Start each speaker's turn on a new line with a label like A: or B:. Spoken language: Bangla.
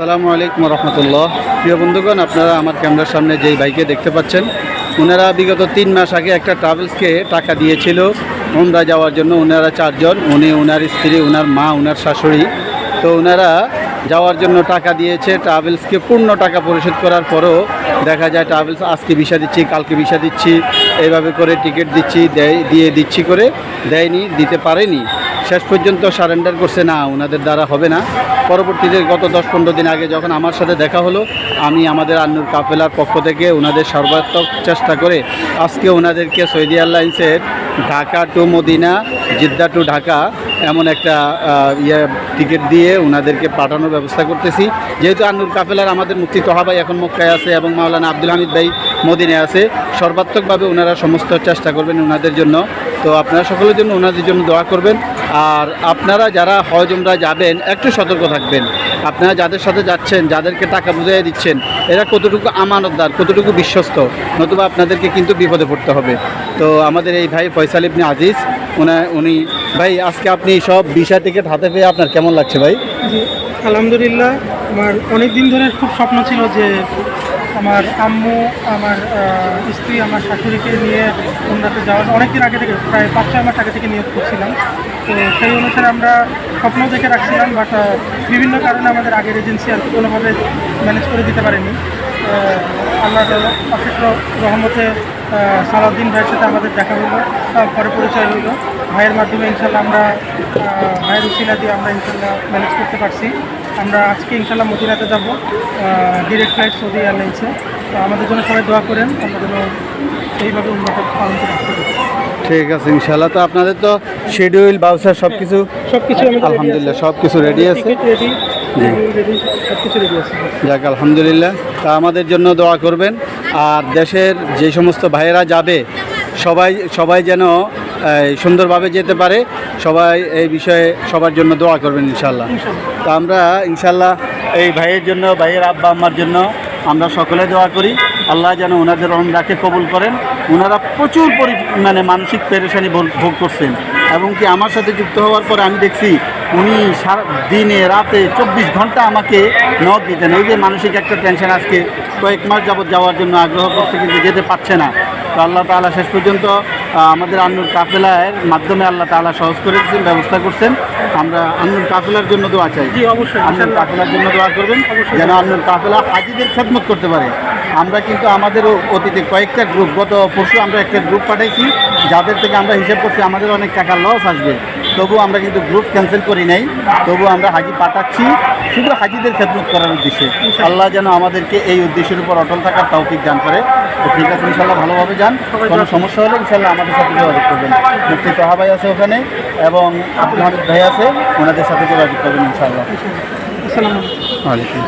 A: আসসালামু আলাইকুম রহমতুল্লাহ। প্রিয় বন্ধুগণ, আপনারা আমার ক্যামেরার সামনে যেই বাইকে দেখতে পাচ্ছেন, ওনারা বিগত তিন মাস আগে একটা ট্রাভেলসকে টাকা দিয়েছিল ওমরা যাওয়ার জন্য। ওনারা চারজন, উনি ওনার স্ত্রী ওনার মা ওনার শাশুড়ি। তো ওনারা যাওয়ার জন্য টাকা দিয়েছে, ট্রাভেলসকে পূর্ণ টাকা পরিশোধ করার পরও দেখা যায় ট্রাভেলস, আজকে ভিসা দিচ্ছি, কালকে ভিসা দিচ্ছি, এইভাবে করে টিকিট দিচ্ছি, দেয়, দিয়ে দিচ্ছি করে দেয়নি, দিতে পারেনি। শেষ পর্যন্ত সারেন্ডার করছে, না ওনাদের দ্বারা হবে না। পরবর্তীতে গত দশ পনেরো দিন আগে যখন আমার সাথে দেখা হলো, আমি আমাদের আন্নুর কাফেলার পক্ষ থেকে ওনাদের সর্বাত্মক চেষ্টা করে আজকে ওনাদেরকে সৌদি এয়ারলাইন্সের Dhaka to Medina, Jeddah to Dhaka এমন একটা ইয়ে টিকিট দিয়ে ওনাদেরকে পাঠানোর ব্যবস্থা করতেছি। যেহেতু আন্নুর কাফেলার আমাদের মুক্তি তোহা ভাই এখন মক্কায় আছে এবং মাওলানা আব্দুল হামিদ ভাই মদিনায় আছে, সর্বাত্মকভাবে ওনারা সমস্ত চেষ্টা করবেন ওনাদের জন্য। তো আপনারা সকলের জন্য ওনাদের জন্য দোয়া করবেন। আর আপনারা যারা হজ উমরা যাবেন, একটু সতর্ক থাকবেন। আপনারা যাদের সাথে যাচ্ছেন, যাদেরকে টাকা বুঝাই দিচ্ছেন, এরা কতটুকু আমানতদার, কতটুকু বিশ্বস্ত, নতুবা আপনাদেরকে কিন্তু বিপদে পড়তে হবে। তো আমাদের এই ভাই ফয়সাল ইবনে আজিজ, উনা, উনি, ভাই, আজকে আপনি সব বিষয় টিকিট হাতে পেয়ে আপনার কেমন লাগছে ভাই?
B: আলহামদুলিল্লাহ। আমার অনেক দিন ধরে খুব স্বপ্ন ছিল যে আমার আম্মু আমার স্ত্রী আমার শাশুড়িকে নিয়ে উমরাতে যাওয়ার অনেক দিন আগে থেকে প্রায় পাঁচ ছয় মাস আগে থেকে নিয়োগ করছিলাম। তো সেই অনুসারে আমরা স্বপ্ন দেখে রাখছিলাম বাট বিভিন্ন কারণে আমাদের আগের এজেন্সি আর কোনোভাবে ম্যানেজ করে দিতে পারেনি। আহ, আল্লাহর অশেষ রহমতে সালাউদ্দিন ভাইয়ের সাথে আমাদের দেখা হলো তারপরে পরিচয় হলো। ভাইয়ের মাধ্যমে ইনশাল্লাহ আমরা ভাইয়ের উচিলা দিয়ে আমরা ইনশাল্লাহ ম্যানেজ করতে পারছি। আমরা আজকে ইনশাল্লাহ মদিনাতে যাব ডিরেক্ট ফ্লাইট সৌদি এয়ারলাইন্সে তো আমাদের জন্য সবাই দোয়া করেন আমরা যেন সেইভাবে উন্নত পালন
A: ঠিক আছে ইনশাল্লাহ তো আপনাদের তো শিডিউল বাউসার সব কিছু
B: সব কিছু
A: আলহামদুলিল্লাহ সব কিছু রেডি আছে। যাক আলহামদুলিল্লাহ। তা আমাদের জন্য দোয়া করবেন। আর দেশের যে সমস্ত ভাইয়েরা যাবে সবাই সবাই যেন সুন্দরভাবে যেতে পারে। সবাই এই বিষয়ে সবার জন্য দোয়া করবেন ইনশাল্লাহ তা আমরা ইনশাল্লাহ এই ভাইয়ের জন্য, ভাইয়ের আব্বা আম্মার জন্য আমরা সকলে দোয়া করি। আল্লাহ যেন ওনাদের রাখে কবুল করেন। ওনারা প্রচুর পরি মানে মানসিক পেরেশানি ভোগ- করছেন। এবং কি আমার সাথে যুক্ত হওয়ার পরে আমি দেখছি উনি সারা দিনে, রাতে চব্বিশ ঘণ্টা আমাকে নখ দিতেন। এই যে মানসিক একটা টেনশন আজকে কয়েক মাস যাবত যাওয়ার জন্য আগ্রহ করছে, কিন্তু যেতে পারছে না। তো আল্লাহ তাআলা শেষ পর্যন্ত আমাদের আন্নুর কাফেলার মাধ্যমে আল্লাহ তাআলা সহজ করে দিচ্ছেন ব্যবস্থা করছেন। আমরা আন্নুর কাফেলার জন্য দোয়া চাই।
B: অবশ্যই
A: আন্নুর কাফেলার জন্য দোয়া করবেন
B: অবশ্যই।
A: যেন আন্নুর কাফেলা হাজিদের খেদমত করতে পারে। আমরা কিন্তু আমাদেরও অতীতে কয়েকটা গ্রুপ গত পরশু আমরা একটা গ্রুপ পাঠাইছি যাদের থেকে আমরা হিসাব করছি আমাদের অনেক টাকা লস আসবে। তবু আমরা কিন্তু গ্রুপ ক্যান্সেল করি নাই। তবু আমরা হাজি পাঠাচ্ছি। শুধু হাজিদের খেদমত করার উদ্দেশ্যে। আল্লাহ যেন আমাদেরকে এই উদ্দেশ্যের উপর অটল থাকার তৌফিক দান করে। তো ঠিক আছে ইনশাল্লাহ ভালোভাবে যান। কোনো সমস্যা হলে ইনশাল্লাহ আমাদের সাথে যোগাযোগ করবেন। মুক্তি তাহাবাই ভাই আছে ওখানে এবং আব্দুল হামিদ ভাই আছে ওনাদের সাথে যোগাযোগ করবেন ইনশাল্লাহ
B: আসসালামু আলাইকুম।